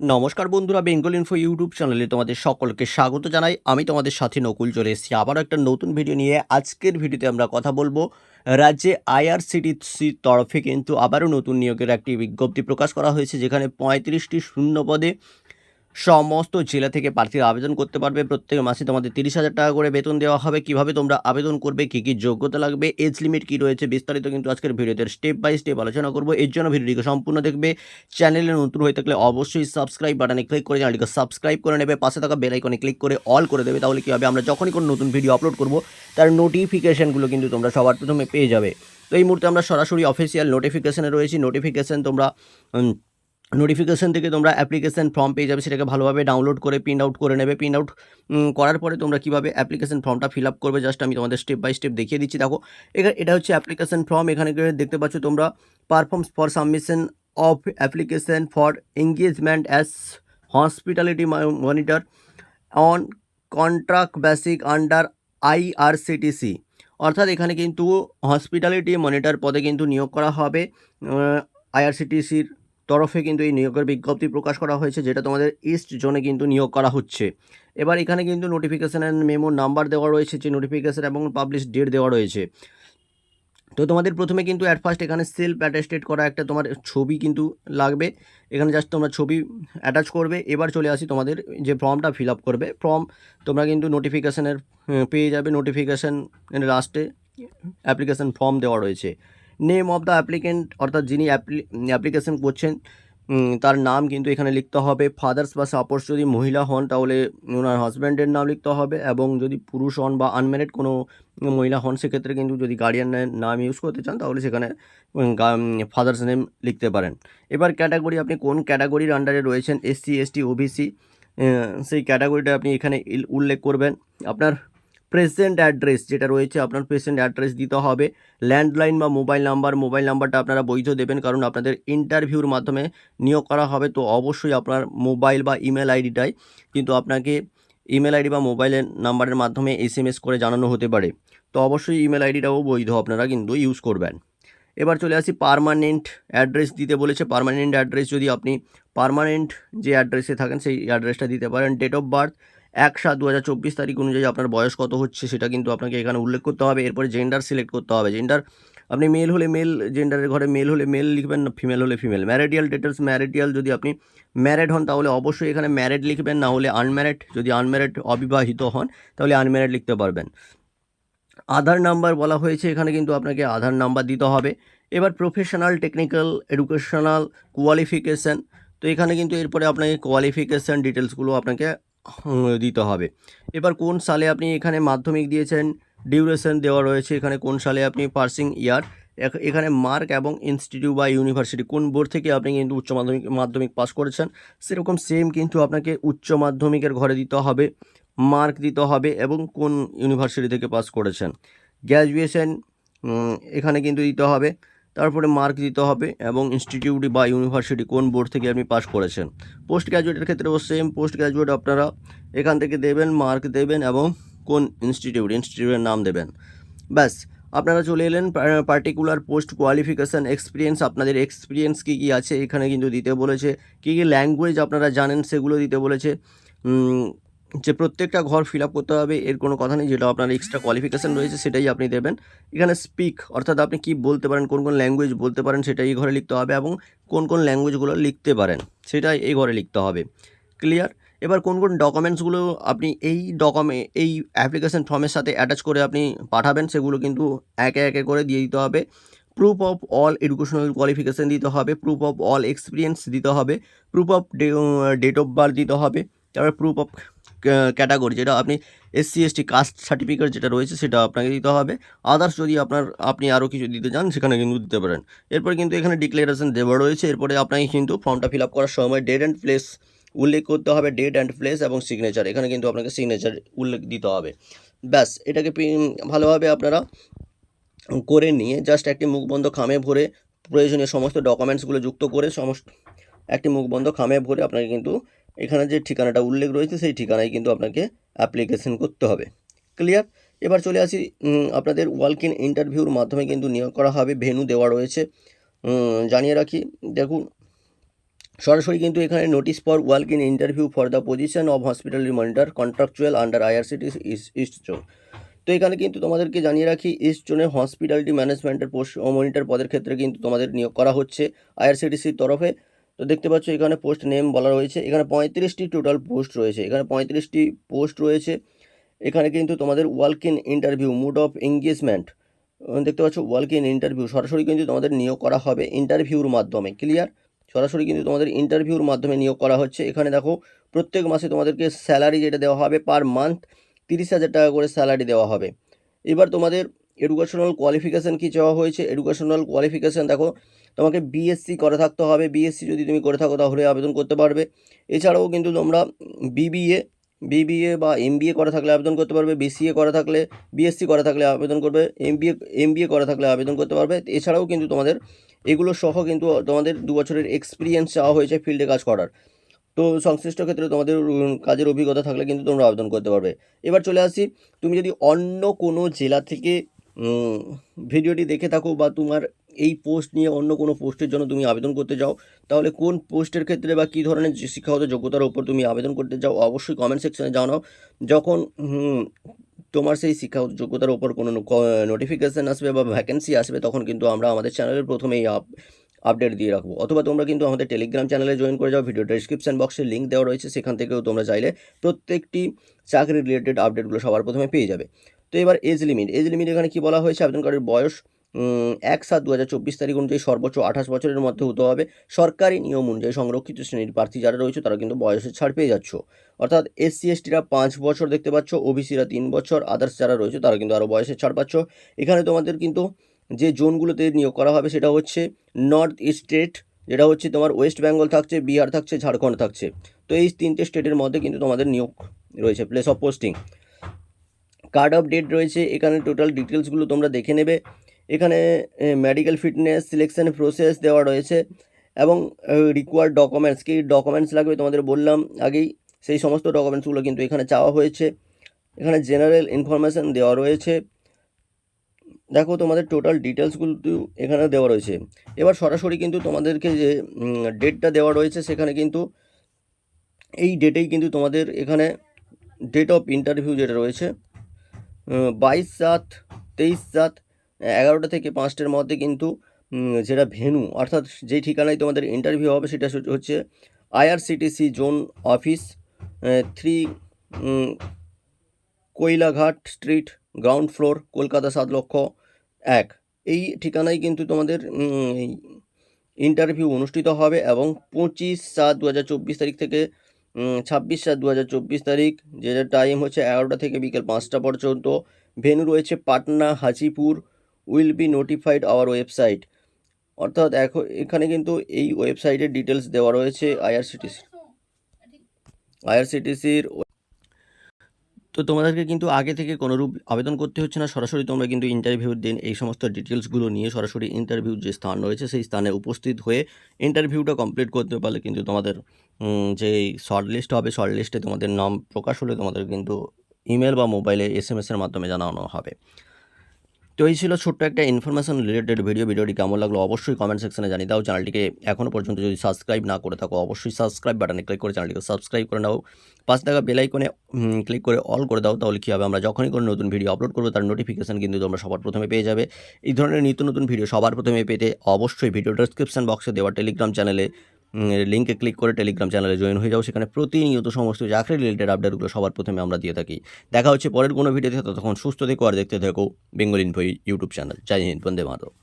নমস্কার বন্ধুরা, Bengal info YouTube চ্যানেলে তোমাদের সকলকে স্বাগত জানাই। আমি তোমাদের সাথে নকুল চলে এসেছি। আবারও একটা নতুন ভিডিও নিয়ে আজকের ভিডিওতে আমরা কথা বলব। রাজ্যে আইআরসিটিসির তরফে কিন্তু আবারও নতুন নিয়োগের একটি বিজ্ঞপ্তি প্রকাশ করা হয়েছে, যেখানে পঁয়ত্রিশটি শূন্য পদে সমস্ত জেলা থেকে প্রার্থীরা আবেদন করতে পারবে। প্রত্যেক মাসে তোমাদের তিরিশ হাজার টাকা করে বেতন দেওয়া হবে। কীভাবে তোমরা আবেদন করবে, কী কী যোগ্যতা লাগবে, এজ লিমিট কী রয়েছে, বিস্তারিত কিন্তু আজকের ভিডিওতে স্টেপ বাই স্টেপ আলোচনা করব। এর জন্য ভিডিওটিকে সম্পূর্ণ দেখবে। চ্যানেলে নতুন হয়ে থাকলে অবশ্যই সাবস্ক্রাইব বাটনে ক্লিক করে চ্যানেলটিকে সাবস্ক্রাইব করে নেবে। পাশে থাকা বেল আইকনে ক্লিক করে অল করে দেবে। তাহলে কী হবে? আমরা যখনই কোনো নতুন ভিডিও আপলোড করব, তার নোটিফিকেশানগুলো কিন্তু তোমরা সবার প্রথমে পেয়ে যাবে। তো এই মুহূর্তে আমরা সরাসরি অফিসিয়াল নোটিফিকেশানে রয়েছি। নোটিফিকেশান তোমরা নোটিফিকেশান থেকে তোমরা অ্যাপ্লিকেশান ফর্ম পেয়ে যাবে, সেটাকে ভালোভাবে ডাউনলোড করে প্রিন্ট আউট করে নেবে। প্রিন্ট আউট করার পরে তোমরা কীভাবে অ্যাপ্লিকেশান ফর্মটা ফিল আপ করবে জাস্ট আমি তোমাদের স্টেপ বাই স্টেপ দেখিয়ে দিচ্ছি। দেখো, এখানে, এটা হচ্ছে অ্যাপ্লিকেশান ফর্ম এখানে দেখতে পাচ্ছ তোমরা performs for submission of application for engagement as hospitality monitor on contract basic under IRCTC অর্থাৎ এখানে কিন্তু হসপিটালিটি মনিটর পদে কিন্তু নিয়োগ করা হবে আইআরসিটিসির তরফে কিন্তু এই নিয়োগের বিজ্ঞপ্তি প্রকাশ করা হয়েছে, যেটা তোমাদের ইস্ট জোনে কিন্তু নিয়োগ করা হচ্ছে। এবার এখানে কিন্তু নোটিফিকেশান অ্যান্ড মেমো নাম্বার দেওয়া রয়েছে, যে নোটিফিকেশান এবং পাবলিশ ডেট দেওয়া রয়েছে। তো তোমাদের প্রথমে কিন্তু অ্যাট ফার্স্ট এখানে সেলফ অ্যাটাস্টেড করা একটা তোমার ছবি কিন্তু লাগবে। এখানে জাস্ট তোমরা ছবি অ্যাটাচ করবে। এবার চলে আসি তোমাদের যে ফর্মটা ফিল আপ করবে। ফর্ম তোমরা কিন্তু নোটিফিকেশানের পেয়ে যাবে। নোটিফিকেশান লাস্টে অ্যাপ্লিকেশান ফর্ম দেওয়া রয়েছে। নেম অফ দ্য অ্যাপ্লিকেন্ট অর্থাৎ যিনি অ্যাপ্লিকেশন করছেন তার নাম কিন্তু এখানে লিখতে হবে। ফাদার্স বা সাপোর্টস যদি মহিলা হন, তাহলে ওনার হাজব্যান্ডের নাম লিখতে হবে এবং যদি পুরুষ হন বা আনম্যারিড কোনো মহিলা হন, সেক্ষেত্রে কিন্তু যদি গার্ডিয়ানের নাম ইউজ করতে চান, তাহলে সেখানে ফাদার্স নেম লিখতে পারেন। এবার ক্যাটাগরি আপনি কোন ক্যাটাগরির আন্ডারে রয়েছেন? এসসি এসটি ওবিসি সেই ক্যাটাগরিটা আপনি এখানে উল্লেখ করবেন। আপনার প্রেজেন্ট অ্যাড্রেস যেটা রয়েছে আপনার প্রেজেন্ট অ্যাড্রেস দিতে হবে। ল্যান্ডলাইন বা মোবাইল নাম্বার, মোবাইল নাম্বারটা আপনারা বৈধ দেবেন কারণ আপনাদের ইন্টারভিউর মাধ্যমে নিয়োগ করা হবে। তো অবশ্যই আপনার মোবাইল বা ইমেল আইডিটাই কিন্তু আপনাকে ইমেল আইডি বা মোবাইলের নাম্বারের মাধ্যমে এস করে জানানো হতে পারে। তো অবশ্যই ইমেল আইডিটাও বৈধ আপনারা কিন্তু ইউজ করবেন। এবার চলে আসি পার্মানেন্ট অ্যাড্রেস দিতে বলেছে। পার্মানেন্ট অ্যাড্রেস যদি আপনি পার্মানেন্ট যে অ্যাড্রেসে থাকেন সেই অ্যাড্রেসটা দিতে পারেন। ডেট অফ বার্থ এক সাত দু হাজার চব্বিশ তারিখ অনুযায়ী আপনার বয়স কত হচ্ছে সেটা কিন্তু আপনাকে এখানে উল্লেখ করতে হবে। এরপরে জেন্ডার সিলেক্ট করতে হবে। জেন্ডার আপনি মেল হলে মেল জেন্ডারের ঘরে মেল হলে মেল লিখবেন না ফিমেল হলে ফিমেল ম্যারিডিয়াল ডিটেলস ম্যারিডিয়াল যদি আপনি ম্যারেড হন তাহলে অবশ্যই এখানে ম্যারেড লিখবেন, না হলে আনম্যারেড যদি আনম্যারেড অবিবাহিত হন তাহলে আনম্যারেড লিখতে পারবেন। আধার নাম্বার বলা হয়েছে, এখানে কিন্তু আপনাকে আধার নাম্বার দিতে হবে। এবার প্রফেশনাল টেকনিক্যাল এডুকেশনাল কোয়ালিফিকেশান তো এখানে কিন্তু এরপরে আপনাকে কোয়ালিফিকেশান ডিটেলসগুলো আপনাকে দিতে হবে। এবার কোন সালে আপনি এখানে মাধ্যমিক দিয়েছেন? ডিউরেশন দেওয়া রয়েছে। এখানে কোন সালে আপনি পার্সিং ইয়ার? এখানে মার্ক এবং ইনস্টিটিউট বা ইউনিভার্সিটি কোন বোর্ড থেকে আপনি কিন্তু উচ্চ মাধ্যমিক মাধ্যমিক পাস করেছেন? সেরকম সেম কিন্তু আপনাকে উচ্চ মাধ্যমিকের ঘরে দিতে হবে, মার্ক দিতে হবে এবং কোন ইউনিভার্সিটি থেকে পাস করেছেন। গ্র্যাজুয়েশন এখানে কিন্তু দিতে হবে। তারপরে মার্ক দিতে হবে এবং ইনস্টিটিউট বা ইউনিভার্সিটি কোন বোর্ড থেকে আপনি পাস করেছেন। পোস্ট গ্র্যাজুয়েটের ক্ষেত্রেও সেম পোস্ট গ্র্যাজুয়েট আপনারা এখান থেকে দেবেন মার্ক দেবেন এবং কোন ইনস্টিটিউট ইনস্টিটিউটের নাম দেবেন। ব্যাস, আপনারা চলে এলেন পার্টিকুলার পোস্ট কোয়ালিফিকেশান এক্সপিরিয়েন্স আপনাদের এক্সপিরিয়েন্স কী কী আছে এখানে কিন্তু দিতে বলেছে, কী কী ল্যাঙ্গুয়েজ আপনারা জানেন সেগুলো দিতে বলেছে। যে প্রত্যেকটা ঘর ফিল আপ করতে হবে, এর কোনো কথা নেই, যেটা আপনার এক্সট্রা কোয়ালিফিকেশান রয়েছে সেটাই আপনি দেবেন। এখানে স্পিক অর্থাৎ আপনি কি বলতে পারেন, কোন কোন ল্যাঙ্গুয়েজ বলতে পারেন, সেটা এই ঘরে লিখতে হবে এবং কোন কোন ল্যাঙ্গুয়েজগুলো লিখতে পারেন সেটা এই ঘরে লিখতে হবে। ক্লিয়ার এবার কোন কোন ডকুমেন্টসগুলো আপনি এই ডকুমে এই অ্যাপ্লিকেশন ফর্মের সাথে অ্যাটাচ করে আপনি পাঠাবেন, সেগুলো কিন্তু একে একে করে দিয়ে দিতে হবে। Proof of all educational qualification দিতে হবে প্রুফ অফ অল এক্সপিরিয়েন্স দিতে হবে proof of date of birth দিতে হবে, তারপরে প্রুফ অফ ক্যাটাগরি যেটা আপনি এসসি এসটি কাস্ট সার্টিফিকেট যেটা রয়েছে, সেটা আপনাকে দিতে হবে। আদার্স যদি আপনার, আপনি আরও কিছু দিতে চান, সেখানে কিন্তু দিতে পারেন। এরপর কিন্তু এখানে ডিক্লারেশন দেওয়া রয়েছে। এরপরে আপনাকে কিন্তু ফর্মটা ফিল আপ করার সময় ডেট অ্যান্ড প্লেস উল্লেখ করতে হবে। ডেট অ্যান্ড প্লেস এবং সিগনেচার এখানে কিন্তু আপনাকে সিগনেচার উল্লেখ দিতে হবে। ব্যাস, এটাকে ভালোভাবে আপনারা করে নিয়ে জাস্ট একটি মুখবন্ধ খামে ভরে প্রয়োজনীয় সমস্ত ডকুমেন্টসগুলো যুক্ত করে সমস্ত, একটি মুখবন্ধ খামে ভরে আপনাকে কিন্তু এখানে যে ঠিকানাটা উল্লেখ রয়েছে, সেই ঠিকানায় কিন্তু আপনাকে অ্যাপ্লিকেশন করতে হবে। ক্লিয়ার এবার চলে আসি আপনাদের ওয়ার্ক ইন ইন্টারভিউর মাধ্যমে কিন্তু নিয়োগ করা হবে ভেনু দেওয়া রয়েছে। জানিয়ে রাখি, দেখুন, সরাসরি কিন্তু এখানে notice for work in interview for the position of hospital monitor contractual under IRCT east zone তো এখানে কিন্তু তোমাদেরকে জানিয়ে রাখি ইস্ট জোনে হসপিটালিটি ম্যানেজমেন্টের পোস্ট মনিটর পদের ক্ষেত্রে কিন্তু তোমাদের নিয়োগ করা হচ্ছে আইআরসিটিসির তরফে। তো দেখতে পাচ্ছ এখানে পোস্ট নেম বলা রয়েছে। এখানে পঁয়ত্রিশটি টোটাল পোস্ট রয়েছে। এখানে পঁয়ত্রিশটি পোস্ট রয়েছে। এখানে কিন্তু তোমাদের work in interview mode of engagement দেখতে পাচ্ছ ওয়ার্ক ইন ইন্টারভিউ সরাসরি কিন্তু তোমাদের নিয়োগ করা হবে ইন্টারভিউর মাধ্যমে। ক্লিয়ার সরাসরি কিন্তু তোমাদের ইন্টারভিউর মাধ্যমে নিয়োগ করা হচ্ছে। এখানে দেখো, প্রত্যেক মাসে তোমাদেরকে স্যালারি যেটা দেওয়া হবে পার মান্থ তিরিশ হাজার টাকা করে স্যালারি দেওয়া হবে। এবার তোমাদের এডুকেশনাল কোয়ালিফিকেশান কী চাওয়া হয়েছে? এডুকেশনাল কোয়ালিফিকেশান দেখো তোমাকে বিএসসি করে থাকতে হবে। বিএসসি যদি তুমি করে থাকো তাহলে আবেদন করতে পারবে। এছাড়াও কিন্তু তোমরা বিবিএ বিবিএ বা এমবিএ করা থাকলে আবেদন করতে পারবে। বিসিএ করা থাকলে বিএসসি করা থাকলে আবেদন করবে। এমবিএ এমবিএ করা থাকলে আবেদন করতে পারবে। এছাড়াও কিন্তু তোমাদের এগুলো সহ কিন্তু তোমাদের দু বছরের এক্সপিরিয়েন্স চাওয়া হয়েছে ফিল্ডে কাজ করার। তো সংশ্লিষ্ট ক্ষেত্রে তোমাদের কাজের অভিজ্ঞতা থাকলে কিন্তু তোমরা আবেদন করতে পারবে। এবার চলে আসি, তুমি যদি অন্য কোনো জেলা থেকে ভিডিওটি দেখে থাকো বা তোমার এই পোস্ট নিয়ে অন্য কোনো পোস্টের জন্য তুমি আবেদন করতে যাও, তাহলে কোন পোস্টের ক্ষেত্রে বা কী ধরনের শিক্ষাগত যোগ্যতার উপর তুমি আবেদন করতে যাও অবশ্যই কমেন্ট সেকশনে জানাও। যখন তোমার সেই শিক্ষাগত যোগ্যতার উপর কোনো নোটিফিকেশান আসবে বা ভ্যাকেন্সি আসবে, তখন কিন্তু আমরা আমাদের চ্যানেলের প্রথমেই আপ আপডেট দিয়ে রাখব। অথবা তোমরা কিন্তু আমাদের টেলিগ্রাম চ্যানেলে জয়েন করে যাও ভিডিও ডেসক্রিপশন বক্সে লিঙ্ক দেওয়া রয়েছে, সেখান থেকেও তোমরা চাইলে প্রত্যেকটি চাকরি রিলেটেড আপডেটগুলো সবার প্রথমে পেয়ে যাবে। তো এবার এজ লিমিট এজ লিমিট এখানে কী বলা হয়েছে? আবেদনকারীর বয়স এক সাত দু হাজার চব্বিশ তারিখ অনুযায়ী সর্বোচ্চ আঠাশ বছরের মধ্যে হতে হবে। সরকারি নিয়ম অনুযায়ী সংরক্ষিত শ্রেণির প্রার্থী যারা রয়েছে, তারা কিন্তু বয়সের ছাড় পেয়ে যাচ্ছ। অর্থাৎ এসসি, এসটিরা পাঁচ বছর দেখতে পাচ্ছ, ওবিসিরা তিন বছর, আদার্স যারা রয়েছে, তারা কিন্তু আরও বয়সের ছাড় পাচ্ছ। এখানে তোমাদের কিন্তু যে জোনগুলোতে নিয়োগ করা হবে, সেটা হচ্ছে নর্থ স্টেট, যেটা হচ্ছে তোমার ওয়েস্ট বেঙ্গল থাকছে, বিহার থাকছে, ঝাড়খণ্ড থাকছে। তো এই তিনটে স্টেটের মধ্যে কিন্তু তোমাদের নিয়োগ রয়েছে place of posting card of date রয়েছে, এখানে টোটাল ডিটেলসগুলো তোমরা দেখে নেবে। এখানে মেডিকেল ফিটনেস সিলেকশন প্রসেস দেওয়া রয়েছে এবং রিকোয়ার্ড ডকুমেন্টস কী ডকুমেন্টস লাগবে তোমাদের বললাম আগেই, সেই সমস্ত ডকুমেন্টসগুলো কিন্তু এখানে চাওয়া হয়েছে। এখানে জেনারেল ইনফরমেশান দেওয়া রয়েছে। দেখো তোমাদের টোটাল ডিটেলসগুলো এখানে দেওয়া রয়েছে। এবার সরাসরি কিন্তু তোমাদেরকে যে ডেটটা দেওয়া রয়েছে সেখানে কিন্তু এই ডেটেই কিন্তু তোমাদের এখানে ডেট অফ ইন্টারভিউ যেটা রয়েছে বাইশ সাত, তেইশ সাত এগারোটা থেকে পাঁচটার মধ্যে কিন্তু যেটা ভেনু, অর্থাৎ যেই ঠিকানায় তোমাদের ইন্টারভিউ হবে সেটা হচ্ছে- IRCTC zone office three Koilaghat street ground floor Kolkata সাত লক্ষ এক। এই ঠিকানায় কিন্তু তোমাদের ইন্টারভিউ অনুষ্ঠিত হবে এবং পঁচিশ সাত দু তারিখ থেকে ছাব্বিশ সাত দু তারিখ, যেটা টাইম হচ্ছে এগারোটা থেকে বিকেল পাঁচটা পর্যন্ত। ভেন্যু রয়েছে Patna, Hajipur will be notified our website অর্থাৎ এখন, এখানে কিন্তু এই ওয়েবসাইটের ডিটেলস দেওয়া রয়েছে আইআরসিটিসি আইআরসিটিসির তো তোমাদেরকে কিন্তু আগে থেকে কোনোরূপ আবেদন করতে হচ্ছে না। সরাসরি তোমরা কিন্তু ইন্টারভিউর দিন এই সমস্ত ডিটেলসগুলো নিয়ে সরাসরি ইন্টারভিউর যে স্থান রয়েছে, সেই স্থানে উপস্থিত হয়ে ইন্টারভিউটা কমপ্লিট করতে পারলে কিন্তু তোমাদের যে শর্ট লিস্ট হবে শর্ট লিস্টে তোমাদের নাম প্রকাশ হলে তোমাদের কিন্তু ইমেল বা মোবাইলে এস এম এসের মাধ্যমে জানানো হবে। তো এই ছিল ছোট্ট একটা ইনফরমেশন রিলেটেড ভিডিও ভিডিওটি কেমন লাগল অবশ্যই কমেন্ট সেকশনে জানিয়ে দাও। চ্যানেলটিকে এখনও পর্যন্ত যদি সাবস্ক্রাইব না করে থাকো, অবশ্যই সাবস্ক্রাইব বাটনে ক্লিক করে চ্যানেলটিকে সাবস্ক্রাইব করে নাও। পাঁচ টাকা বেল আইকনে ক্লিক করে অল করে দাও, তাহলে কী হবে? আমরা যখনই কোনো নতুন ভিডিও আপলোড করব, তার নোটিফিকেশান কিন্তু তোমরা সবার প্রথমে পেয়ে যাবে। এই ধরনের নিত্য নতুন ভিডিও সবার প্রথমে পেতে অবশ্যই ভিডিও ডেসক্রিপশন বক্সে দেওয়া টেলিগ্রাম চ্যানেলে লিঙ্কে ক্লিক করে টেলিগ্রাম চ্যানেলে জয়েন হয়ে যাও। সেখানে প্রতিনিয়ত সমস্ত চাকরি রিলেটেড আপডেটগুলো সবার প্রথমে আমরা দিয়ে থাকি। দেখা হচ্ছে পরের কোনো ভিডিওতে ততক্ষণ সুস্থ থেকো আর দেখতে থাকো বেঙ্গল ইনফো ইউটিউব চ্যানেল জয় হিন্দ, বন্দে মাতরম।